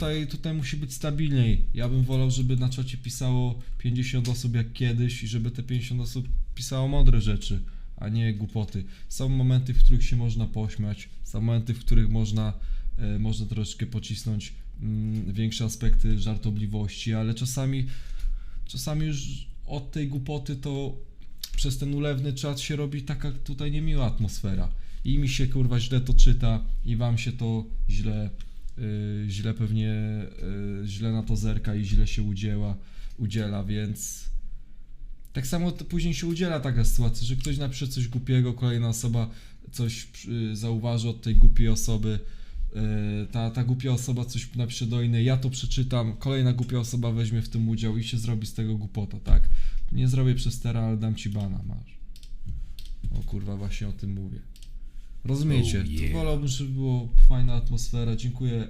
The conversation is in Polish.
tutaj, tutaj musi być stabilniej. Ja bym wolał, żeby na czacie pisało 50 osób jak kiedyś i żeby te 50 osób pisało mądre rzeczy, a nie głupoty. Są momenty, w których się można pośmiać, są momenty, w których można, e, można troszeczkę pocisnąć mm, większe aspekty żartobliwości, ale czasami, czasami już od tej głupoty to przez ten ulewny czat się robi taka tutaj niemiła atmosfera. I mi się kurwa źle to czyta, i wam się to źle, źle pewnie, y, źle na to zerka i źle się udziela, udziela, więc tak samo później się udziela taka sytuacja, że ktoś napisze coś głupiego, kolejna osoba coś y, zauważy od tej głupiej osoby, y, ta, ta głupia osoba coś napisze do innej, ja to przeczytam, kolejna głupia osoba weźmie w tym udział i się zrobi z tego głupota, tak? Nie zrobię przez tera, ale dam ci bana, masz. O kurwa, właśnie o tym mówię. Rozumiecie? Oh, yeah. Wolałbym, żeby było fajna atmosfera. Dziękuję